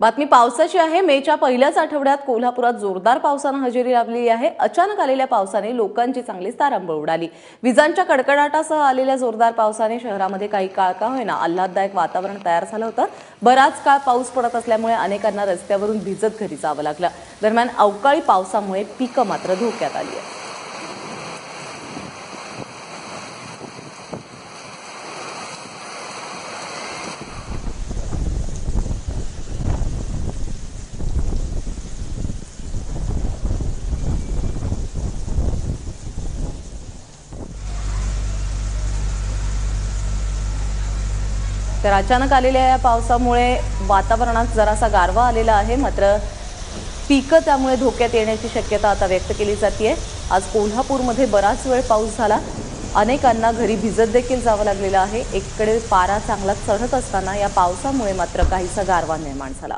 बातमी पावसाची आहे. मेच्या पहिल्याच आठवड्यात कोल्हापुरात जोरदार पावसानं हजेरी लावलेली आहे. अचानक आलेल्या पावसाने लोकांची चांगलीच तारांबळ उडाली. विजांच्या कडकडाटासह आलेल्या जोरदार पावसाने शहरामध्ये काही काळ का होईना आल्हाददायक वातावरण तयार झालं होतं. बराच काळ पाऊस पडत असल्यामुळे अनेकांना रस्त्यावरून भिजत घरी जावं लागलं. दरम्यान अवकाळी पावसामुळे पिकं मात्र धोक्यात आली आहेत. तर अचानक आलेल्या या पावसामुळे वातावरणात जरासा गारवा आलेला आहे. मात्र पिकं त्यामुळे धोक्यात येण्याची शक्यता आता व्यक्त केली जाते आज कोल्हापूरमध्ये बराच वेळ पाऊस झाला. अनेकांना घरी भिजत देखील जावं लागलेलं आहे. एकीकडे पारा चांगला चढत असताना या पावसामुळे मात्र काहीसा गारवा निर्माण झाला.